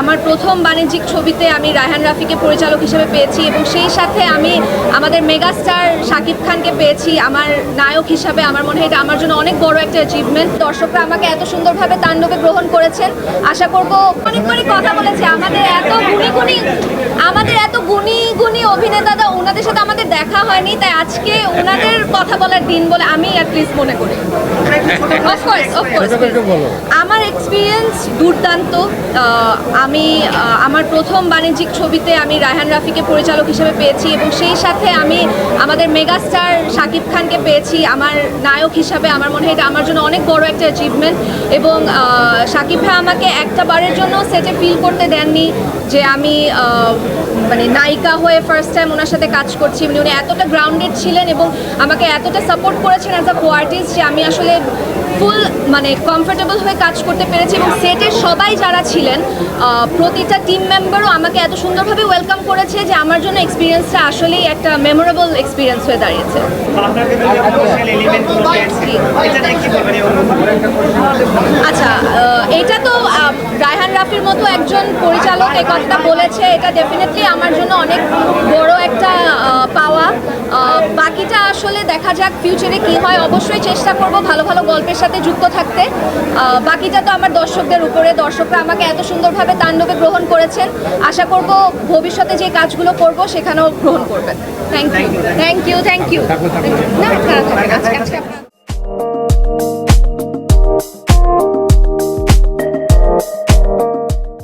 আমার প্রথম বাণিজ্যিক ছবিতে আমি রায়হান রাফিকে পরিচালক হিসেবে পেয়েছি এবং সেই সাথে আমি আমাদের মেগাস্টার শাকিব খানকে পেয়েছি, আমার নায়ক হিসাবে। আমার মনে হয় এটা আমার জন্য অনেক বড় একটা অ্যাচিভমেন্ট দর্শকরা আমাকে এত সুন্দরভাবে তাণ্ডবে গ্রহণ করেছেন। আশা করব অনেকবারই কথা বলেছে, আমাদের এত গুণী গুণী আমাদের এত গুণী গুণী অভিনেতারা ওনাদের সাথে আমাদের দেখা হয়নি তাই আজকে ওনাদের কথা বলার দিন বলে আমি অ্যাটলিস্ট মনে করি। আমার এক্সপিরিয়েন্স দুর্দান্ত। আমি আমার প্রথম বাণিজ্যিক ছবিতে আমি রায়হান রাফিকে পরিচালক হিসেবে পেয়েছি এবং সেই সাথে আমি আমাদের মেগাস্টার শাকিব খানকে পেয়েছি। আমার নায়ক হিসাবে আমার মনে হয় এটা আমার জন্য অনেক বড় একটা অ্যাচিভমেন্ট এবং শাকিব ভাই আমাকে একটা বারের জন্য সেটে ফিল করতে দেননি যে আমি মানে নায়িকা হয়ে ফার্স্ট টাইম ওনার সাথে কাজ করছি মানে উনি এতটা গ্রাউন্ডেড ছিলেন এবং আমাকে এতটা সাপোর্ট করেছেন অ্যাজ আ কো আর্টিস্ট যে আমি আসলে ফুল মানে কমফোর্টেবল হয়ে কাজ করতে পেরেছি এবং সেটের সবাই যারা ছিলেন প্রতিটা টিম মেম্বারও আমাকে এত সুন্দরভাবে ওয়েলকাম করেছে যে আমার জন্য এক্সপিরিয়েন্সটা আসলেই একটা মেমোরেবল এক্সপিরিয়েন্স হয়ে দাঁড়িয়েছে আপনার কিন্তু যে সোশ্যাল এলিমেন্টগুলো পেয়েছে এটা নিয়ে কি বলবেন এই অনুভূতি? আচ্ছা আহ, এটা তো আহ, রায়হান রাফির মতো একজন পরিচালক এই কথাটা বলেছে। এটা ডেফিনেটলি আমার জন্য অনেক বড় একটা পাওয়া। বাকিটা আসলে দেখা যাক ফিউচারে কি হয়। অবশ্যই চেষ্টা করব ভালো ভালো গল্পের সাথে যুক্ত থাকতে। বাকিটা তো আমার দর্শকদের উপরে। দর্শকরা আমাকে এত সুন্দরভাবে তাণ্ডবে গ্রহণ করেছেন। আশা করব ভবিষ্যতে যে কাজগুলো করব সেখানেও গ্রহণ করবেন। Thank you thank you thank you না আজকে